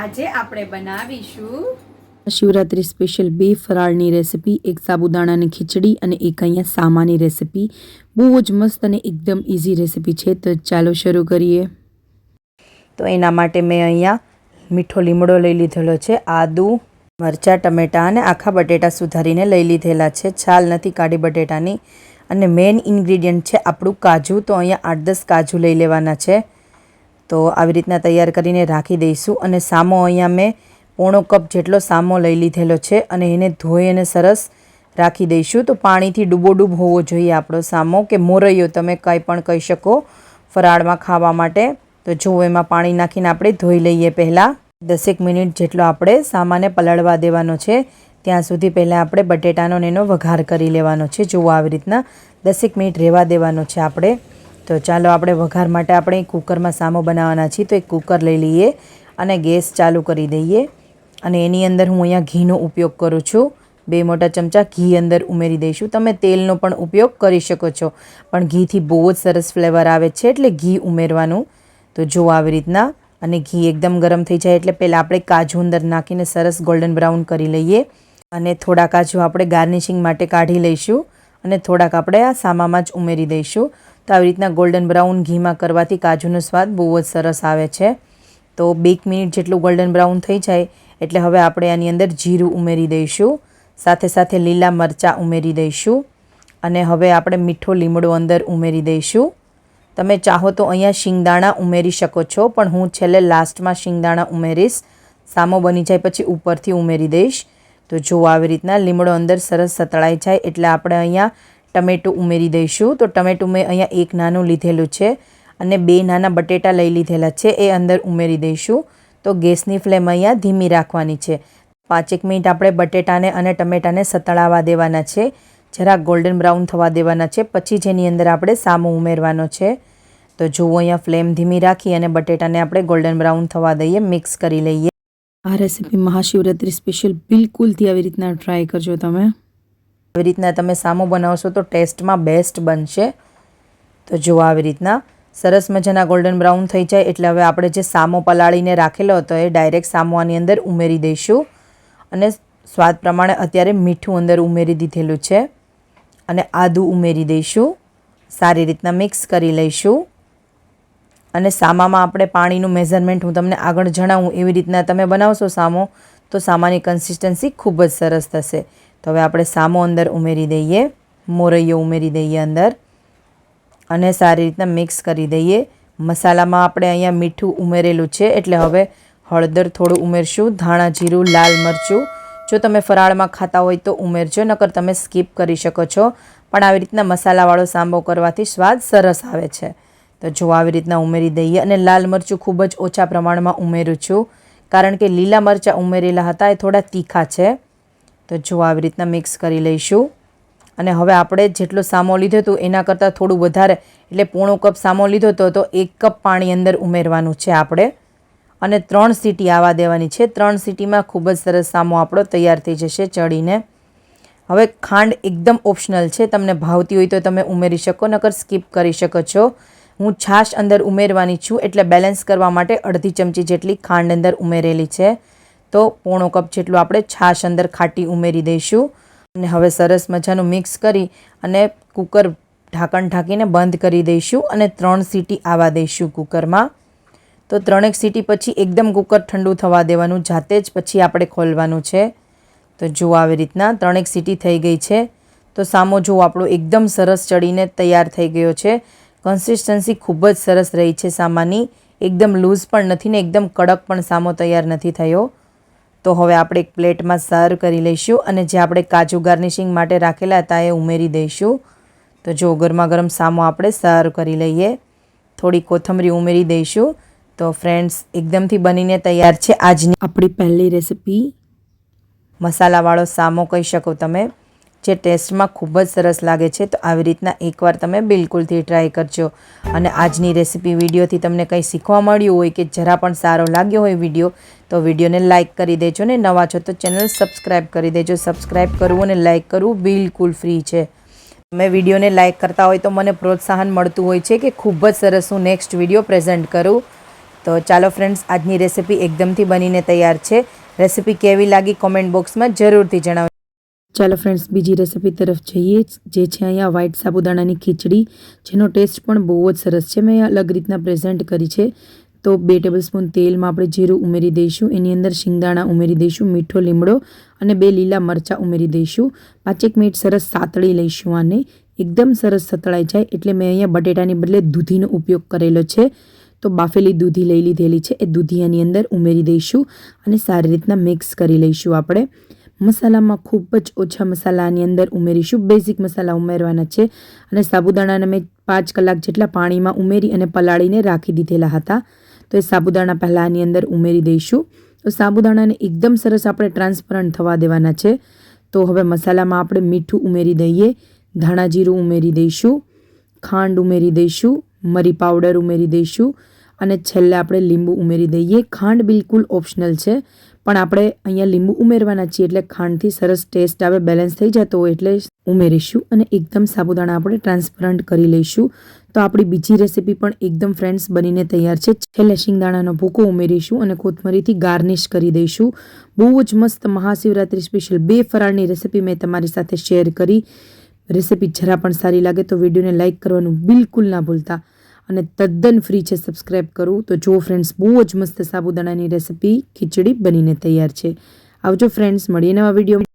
આજે આપણે બનાવીશું શિવરાત્રી સ્પેશિયલ બે ફરાળની રેસિપી એક સાબુદાણાની ખીચડી અને એક અહીંયા સામાની રેસિપી. બહુ જ મસ્ત અને એકદમ ઇઝી રેસિપી છે. તો ચાલો શરૂ કરીએ. તો એના માટે મેં અહીંયા મીઠો લીમડો લઈ લીધેલો છે આદુ મરચાં ટમેટાં અને આખા બટેટા સુધારીને લઈ લીધેલા છે. છાલ નથી કાઢી બટેટાની. અને મેઇન ઇન્ગ્રીડિયન્ટ છે આપણું કાજુ. તો અહીંયા આઠ દસ કાજુ લઈ લેવાના છે. તો આવી રીતના તૈયાર કરીને રાખી દઈશું. અને સામો અહીંયા મેં પોણો કપ જેટલો સામો લઈ લીધેલો છે અને એને ધોઈ અને સરસ રાખી દઈશું. તો પાણીથી ડૂબોડૂબ હોવો જોઈએ આપણો સામો કે મોરૈયો તમે કંઈ પણ કહી શકો ફરાળમાં ખાવા માટે. તો જો એમાં પાણી નાખીને આપણે ધોઈ લઈએ પહેલાં. દસેક મિનિટ જેટલો આપણે સામાને પલાળવા દેવાનો છે. ત્યાં સુધી પહેલાં આપણે બટેટાનો એનો વઘાર કરી લેવાનો છે. જુઓ આવી રીતના દસેક મિનિટ રહેવા દેવાનો છે આપણે. તો ચાલો આપણે વઘાર માટે આપણે કુકરમાં સામો બનાવવાના છીએ. તો એક કુકર લઈ લઈએ અને ગેસ ચાલુ કરી દઈએ. અને એની અંદર હું અહીંયા ઘીનો ઉપયોગ કરું છું. બે મોટા ચમચા ઘી અંદર ઉમેરી દઈશું. તમે તેલનો પણ ઉપયોગ કરી શકો છો. પણ ઘીથી બહુ જ સરસ ફ્લેવર આવે છે એટલે ઘી ઉમેરવાનું. તો જો આવી રીતના અને ઘી એકદમ ગરમ થઈ જાય એટલે પહેલાં આપણે કાજુ અંદર નાખીને સરસ ગોલ્ડન બ્રાઉન કરી લઈએ. અને થોડા કાજુ આપણે ગાર્નિશિંગ માટે કાઢી લઈશું. અને થોડાક આપણે આ સામામાં જ ઉમેરી દઈશું. તો આવી રીતના ગોલ્ડન બ્રાઉન ઘીમાં કરવાથી કાજુનો સ્વાદ બહુ જ સરસ આવે છે. તો બે મિનિટ જેટલું ગોલ્ડન બ્રાઉન થઈ જાય, એટલે હવે આપણે આની અંદર જીરું ઉમેરી દઈશું. સાથે સાથે લીલા મરચાં ઉમેરી દઈશું. અને હવે આપણે મીઠો લીમડો અંદર ઉમેરી દઈશું. તમે ચાહો તો અહીંયા શિંગદાણા ઉમેરી શકો છો, પણ હું છેલ્લે લાસ્ટમાં શિંગદાણા ઉમેરીશ. સામો બની જાય પછી ઉપરથી ઉમેરી દઈશ. તો જો આવી રીતના લીમડો અંદર સરસ સતળાઈ જાય, એટલે આપણે અહીંયા ટમેટું ઉમેરી દઈશું. તો ટમેટું મેં અહીંયા એક નાનું લીધેલું છે અને બે નાના બટેટા લઈ લીધેલા છે, એ અંદર ઉમેરી દઈશું. તો ગેસની ફ્લેમ અહીંયા ધીમી રાખવાની છે. પાંચેક મિનિટ આપણે બટેટાને અને ટમેટાને સતળાવા દેવાના છે. જરા ગોલ્ડન બ્રાઉન થવા દેવાના છે. પછી જેની અંદર આપણે સામો ઉમેરવાનો છે. તો જુઓ અહીંયા ફ્લેમ ધીમી રાખી અને બટેટાને આપણે ગોલ્ડન બ્રાઉન થવા દઈએ, મિક્સ કરી લઈએ. આ રેસીપી મહાશિવરાત્રિ સ્પેશિયલ બિલકુલથી આવી રીતના ટ્રાય કરજો તમે. આવી રીતના તમે સામો બનાવશો તો ટેસ્ટમાં બેસ્ટ બનશે. તો જુઓ આવી રીતના. સરસ મજાના ગોલ્ડન બ્રાઉન થઈ જાય એટલે હવે આપણે જે સામો પલાળીને રાખેલો હતો એ ડાયરેક્ટ સામો આની અંદર ઉમેરી દઈશું. અને સ્વાદ પ્રમાણે અત્યારે મીઠું અંદર ઉમેરી દીધેલું છે. અને આદું ઉમેરી દઈશું. સારી રીતના મિક્સ કરી લઈશું. અને સામામાં આપણે પાણીનું મેઝરમેન્ટ હું તમને આગળ જણાવું. એવી રીતના તમે બનાવશો સામો તો સામાની કન્સિસ્ટન્સી ખૂબ જ સરસ થશે. તો હવે આપણે સામો અંદર ઉમેરી દઈએ, મોરૈયો ઉમેરી દઈએ અંદર અને સારી રીતના મિક્સ કરી દઈએ. મસાલામાં આપણે અહીંયા મીઠું ઉમેરેલું છે, એટલે હવે હળદર થોડું ઉમેરશું, ધાણા જીરું, લાલ મરચું. જો તમે ફરાળમાં ખાતા હોય તો ઉમેરજો, નકર તમે સ્કીપ કરી શકો છો. પણ આવી રીતના મસાલાવાળો સાંબો કરવાથી સ્વાદ સરસ આવે છે. તો જો આવી રીતના ઉમેરી દઈએ અને લાલ મરચું ખૂબ જ ઓછા પ્રમાણમાં ઉમેરું છું. કારણ કે લીલા મરચાં ઉમેરેલા હતા, એ થોડા તીખા છે. તો જો આવી રીતના મિક્સ કરી લઈશું. અને હવે આપણે જેટલો સામો લીધો હતો એના કરતાં થોડું વધારે, એટલે પોણો કપ સામો લીધો હતો, તો એક કપ પાણી અંદર ઉમેરવાનું છે આપણે. અને ત્રણ સીટી આવવા દેવાની છે. ત્રણ સીટીમાં ખૂબ જ સરસ સામો આપણો તૈયાર થઈ જશે ચડીને. હવે ખાંડ એકદમ ઓપ્શનલ છે. તમને ભાવતી હોય તો તમે ઉમેરી શકો, નકર સ્કીપ કરી શકો છો. હું છાશ અંદર ઉમેરવાની છું, એટલે બેલેન્સ કરવા માટે અડધી ચમચી જેટલી ખાંડ અંદર ઉમેરેલી છે. તો પોણો કપ જેટલું આપણે છાશ અંદર ખાટી ઉમેરી દઈશું. અને હવે સરસ મજાનું મિક્સ કરી અને કુકર ઢાંકણ ઢાંકીને બંધ કરી દઈશું અને ત્રણ સીટી આવવા દઈશું કુકરમાં. તો ત્રણેક સીટી પછી એકદમ કુકર ઠંડુ થવા દેવાનું, જાતે જ પછી આપણે ખોલવાનું છે. તો જુઓ આવી રીતના ત્રણેક સીટી થઈ ગઈ છે. તો સામો જો આપણો એકદમ સરસ ચડીને તૈયાર થઈ ગયો છે. કન્સિસ્ટન્સી ખૂબ જ સરસ રહી છે સામાની એકદમ લૂઝ પણ નથી ને એકદમ કડક પણ સામો તૈયાર નથી થયો. તો હવે આપણે એક પ્લેટમાં સર્વ કરી લઈશું અને જે આપણે કાજુ ગાર્નિશિંગ માટે રાખેલા હતા એ ઉમેરી દઈશું. તો જો ગરમા ગરમ સામો આપણે સર્વ કરી લઈએ. થોડી કોથમરી ઉમેરી દઈશું. તો ફ્રેન્ડ્સ, એકદમથી બનીને તૈયાર છે આજની આપણી પહેલી રેસિપી. મસાલાવાળો સામો કહી શકો તમે. જે ટેસ્ટમાં ખૂબ જ સરસ લાગે છે, તો આવી રીતના એકવાર તમે બિલકુલથી ટ્રાય કરજો. અને આજની રેસિપી વિડીયોથી તમને કંઈ શીખવા મળ્યું હોય કે જરા પણ સારો લાગ્યો હોય વીડિયો, તો વિડીયોને લાઇક કરી દેજો ને નવા છો તો ચેનલ સબસ્ક્રાઈબ કરી દેજો. સબસ્ક્રાઈબ કરવું અને લાઇક કરવું બિલકુલ ફ્રી છે. તમે વિડીયોને લાઇક કરતા હોય તો મને પ્રોત્સાહન મળતું હોય છે કે ખૂબ જ સરસ હું નેક્સ્ટ વીડિયો પ્રેઝન્ટ કરું. તો ચાલો ફ્રેન્ડ્સ, આજની રેસિપી એકદમથી બનીને તૈયાર છે. રેસિપી કેવી લાગી કોમેન્ટ બોક્સમાં જરૂરથી જણાવજો. ચાલો ફ્રેન્ડ્સ બીજી રેસીપી તરફ જઈએ. જે છે અહીંયા વ્હાઈટ સાબુદાણાની ખીચડી, જેનો ટેસ્ટ પણ બહુ જ સરસ છે. મેં અલગ રીતના પ્રેઝન્ટ કરી છે. તો બે ટેબલસ્પૂન તેલમાં આપણે જીરું ઉમેરી દઈશું. એની અંદર શિંગદાણા ઉમેરી દઈશું, મીઠો લીમડો અને બે લીલા મરચાં ઉમેરી દઈશું. પાંચેક મિનિટ સરસ સાતળી લઈશું આને. એકદમ સરસ સતળાઈ જાય એટલે મેં અહીંયા બટેટાની બદલે દૂધીનો ઉપયોગ કરેલો છે. તો બાફેલી દૂધી લઈ લીધેલી છે. એ દૂધી અંદર ઉમેરી દઈશું અને સારી રીતના મિક્સ કરી લઈશું આપણે. મસાલામાં ખૂબ જ ઓછા મસાલા આની અંદર ઉમેરીશું. બેઝિક મસાલા ઉમેરવાના છે અને સાબુદાણાને મેં પાંચ કલાક જેટલા પાણીમાં ઉમેરી અને પલાળીને રાખી દીધેલા હતા. તો એ સાબુદાણા પહેલાં આની અંદર ઉમેરી દઈશું. તો સાબુદાણાને એકદમ સરસ આપણે ટ્રાન્સપરન્ટ થવા દેવાના છે. તો હવે મસાલામાં આપણે મીઠું ઉમેરી દઈએ, ધાણા જીરું ઉમેરી દઈશું, ખાંડ ઉમેરી દઈશું, મરી પાવડર ઉમેરી દઈશું અને છેલ્લે આપણે લીંબુ ઉમેરી દઈએ. ખાંડ બિલકુલ ઓપ્શનલ છે, પણ આપણે અહીંયા લીંબુ ઉમેરવાના છીએ એટલે ખાંડથી સરસ ટેસ્ટ આવે બેલેન્સ થઈ જતો હોય એટલે ઉમેરીશું અને એકદમ સાબુદાણા આપણે ટ્રાન્સપરન્ટ કરી લઈશું. તો આપણી બીજી રેસીપી પણ એકદમ ફ્રેન્ડ્સ બનીને તૈયાર છે. છેલ્લે શિંગદાણાનો ભૂકો ઉમેરીશું અને કોથમરીથી ગાર્નિશ કરી દઈશું. બહુ જ મસ્ત મહાશિવરાત્રિ સ્પેશિયલ બે ફરાળની રેસીપી મેં તમારી સાથે શેર કરી. રેસીપી જરા પણ સારી લાગે તો વિડીયોને લાઇક કરવાનું બિલકુલ ના ભૂલતા. અને તદ્દન ફ્રી છે સબસ્ક્રાઈબ કરવું. તો જો ફ્રેન્ડ્સ, બહુ જ મસ્ત સાબુદાણાની રેસીપી ખીચડી બનીને તૈયાર છે. આવજો ફ્રેન્ડ્સ, મળીએ નવા વીડિયો